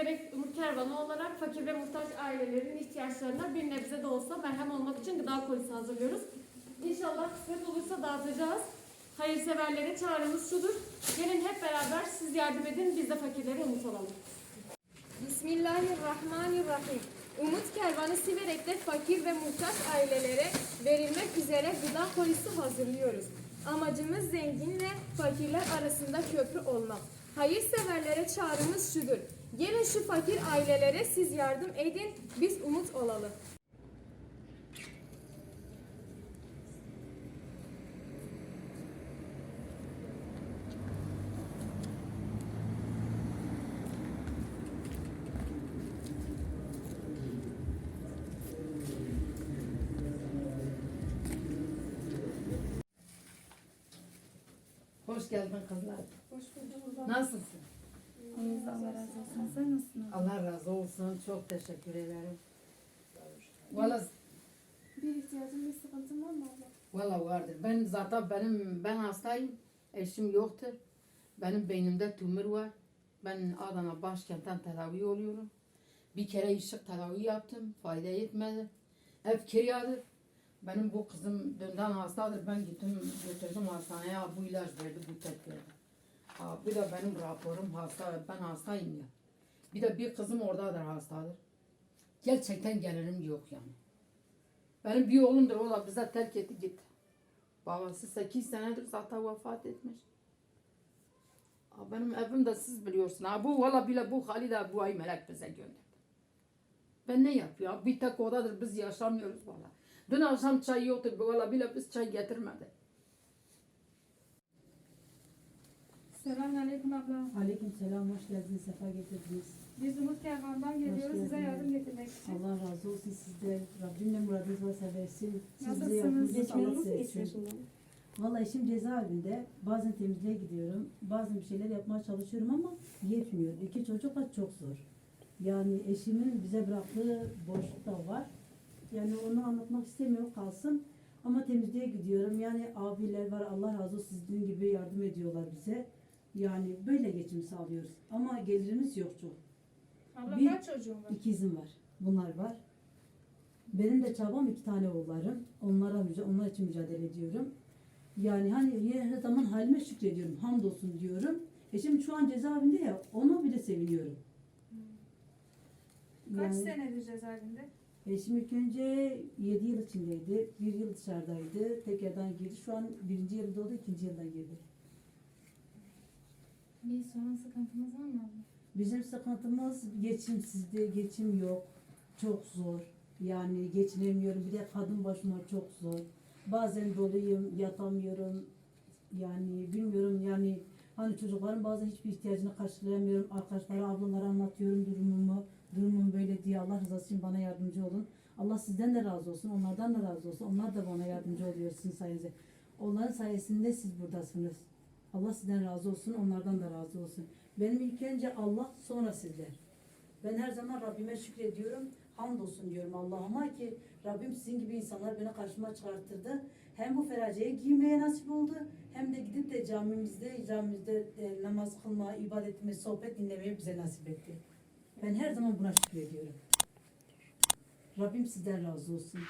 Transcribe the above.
Siverek Umut Kervanı olarak fakir ve muhtaç ailelerin ihtiyaçlarına bir nebze de olsa merhem olmak için gıda kolisi hazırlıyoruz. İnşallah kısmet olursa dağıtacağız. Hayırseverlere çağrımız şudur. Gelin hep beraber siz yardım edin, biz de fakirleri umut olalım. Bismillahirrahmanirrahim. Umut Kervanı Siverek'te fakir ve muhtaç ailelere verilmek üzere gıda polisi hazırlıyoruz. Amacımız zenginle fakirler arasında köprü olmak. Hayırseverlere çağrımız şudur. Gelin şu fakir ailelere siz yardım edin, biz umut olalım. Hoş geldin kızlar. Nasılsın? İyiyiz Allah razı olsun. Sen nasılsın? Allah razı olsun. Çok teşekkür ederim. Valla Bir ihtiyacın, bir sıkıntın var mı abla? valla vardır. Ben zaten benim ben hastayım. Eşim yoktur. Benim beynimde tümör var. Ben Adana başkentten tedavi oluyorum. Bir kere ışık tedavi yaptım. Fayda etmedi. Hep kiriyadır. Benim bu kızım dünden hastadır. Ben gittim götürdüm hastaneye. Bu ilaç verdi, bu tek verdi. Ha, bir de benim raporum hasta. Ben hastayım ya. Bir de bir kızım oradadır hastadır. Gerçekten gelirim yok yani. Benim bir oğlumdur. O da bize terk etti gitti. Babası 8 senedir zaten vefat etmiş. Ha, Benim evim de siz biliyorsun. Ha, bu valla bile bu hali de bu ay melek bize gönderdi. Ben ne yapıyorum? Bir tek odadır biz yaşamıyoruz valla. Dün akşam çay yoktu. Valla bile biz çay getirmedi. Selamünaleyküm abla. Aleyküm selam, hoş geldiniz, sefa getirdiniz. Biz Umut Kervan'dan geliyoruz size geldiniz. yardım getirmek için. Allah razı olsun sizden. Rabbim ne muradınız varsa versin. Siz bize Nasılsınız? yardımcı Geçmeniz Allah nasıl etsin. Valla eşim cezaevinde. Bazen temizliğe gidiyorum. Bazen bir şeyler yapmaya çalışıyorum ama yetmiyor. İki çocukla çok zor. Yani eşimin bize bıraktığı boşluk da var. Yani onu anlatmak istemiyorum kalsın. Ama temizliğe gidiyorum. Yani abiler var Allah razı olsun sizin gibi yardım ediyorlar bize. Yani böyle geçim sağlıyoruz. Ama gelirimiz yok çok. Abla Bir- kaç çocuğun var? İkizim var. Bunlar var. Benim de çabam iki tane oğullarım. Onlara müca- onlar için mücadele ediyorum. Yani hani her zaman halime şükrediyorum. Hamdolsun diyorum. Eşim şu an cezaevinde ya ona bile seviniyorum. Kaç Yani senedir cezaevinde? eşim ilk önce 7 yıl içindeydi. Bir yıl dışarıdaydı. Tekrardan girdi. Şu an birinci yılda oldu. ikinci yıldan girdi. Bir sorun sıkıntımız var mı? Bizim sıkıntımız geçimsizdi, geçim yok. Çok zor. Yani geçinemiyorum. Bir de kadın başıma çok zor. Bazen doluyum, yatamıyorum. Yani bilmiyorum yani hani çocukların bazen hiçbir ihtiyacını karşılayamıyorum. Arkadaşlara, ablalara anlatıyorum durumumu. Durumum böyle diye Allah rızası için bana yardımcı olun. Allah sizden de razı olsun, onlardan da razı olsun. Onlar da bana yardımcı oluyor sizin sayenizde. Onların sayesinde siz buradasınız. Allah sizden razı olsun, onlardan da razı olsun. Benim ilk önce Allah, sonra sizler. Ben her zaman Rabbime şükrediyorum. Hamdolsun diyorum Allah'ıma ki Rabbim sizin gibi insanlar beni karşıma çıkarttırdı. Hem bu feraceye giymeye nasip oldu hem de gidip de camimizde camimizde e, namaz kılma, ibadet etme, sohbet dinlemeyi bize nasip etti. Ben her zaman buna şükrediyorum. Rabbim sizden razı olsun.